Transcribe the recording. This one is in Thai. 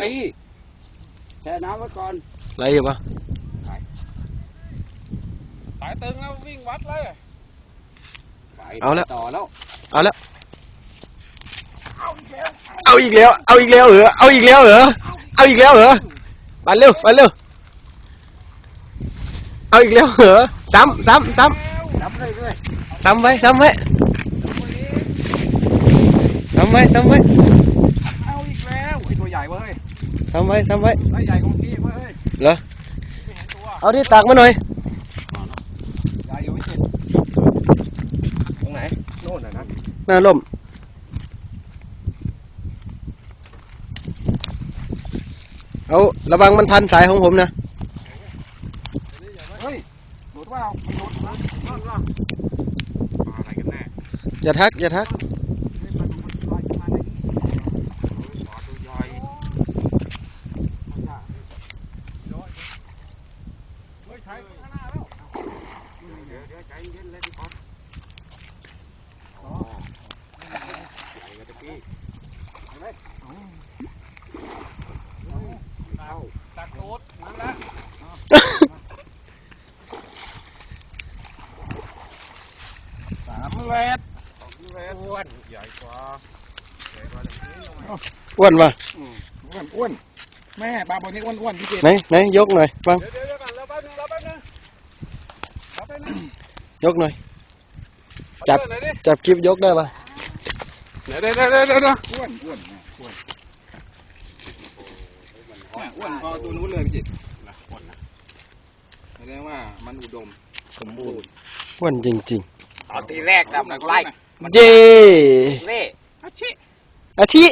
ปีแช่น้ำไว้ก่อนไรอยู่ปะสายตึงแล้ววิ่งวัดเลยไปเอาแล้ว ต่อแล้ว เอาแล้ว เอาอีกแล้ว เอาอีกแล้วเหรอ เอาอีกแล้วเหรอ เอาอีกแล้วเหรอมาเร็วมาเร็ว เอาอีกแล้วเหรอ ซ้ำซ้ำซ้จับเรื่อยำซ้ำไว้ซ้ำไว้ซ้ำไว้ซ้ำไว้ เอาอีกแล้วไอ้ตัว ใหญ่เว้ยซ้ำไว้ซ้ำไว้ไอ้ใหญ่ของพี่เว้ยเหรอไม่เห็นตัวเอาที่ตักมาหน่อยใหญ่อยู่ไม่เห็นตรงไหนโน่นน่ะนะหน้าล่มเอาระวังมันพันสายของผมนะเฮ้ยหลุดว่าไม่หลุดนะร่อนร่อนอะไรกันแน่อย่าทักอย่าทัก เฮ้ย ใช้ข้างหน้าแล้วเดี๋ยวเดี๋ยวใจเย็นเลยพี่ก๊อฟอ๋อใหญ่กว่าตะกี้เห็นไหมเข้าตัดตูดนั่นแหละสามเวทอ้วนใหญ่กว่าใหญ่กว่าตะกี้หน่อยอ้วนปะอ้วนอ้วนแม่ปลาบนนี้อ้วนอ้วนพี่เจไหนไหนยกหน่อยฟังเดี๋ยว ยกหน่อย จับเอาเดินหน่อยดิจับคลิปยกได้ปะเดี๋ยวเดี๋ยวเดี๋ยวเดี๋ยวเดี๋ยวอ้วนอ้วนอ้วนอ้วนพอตัวนู้นเลยพี่จิตนะอ้วนนะแสดงว่ามันอุดม สมบูรณ์อ้วนจริงตอนทีแรกนะมันไล่ๆเย้เล่อาชิอาทิ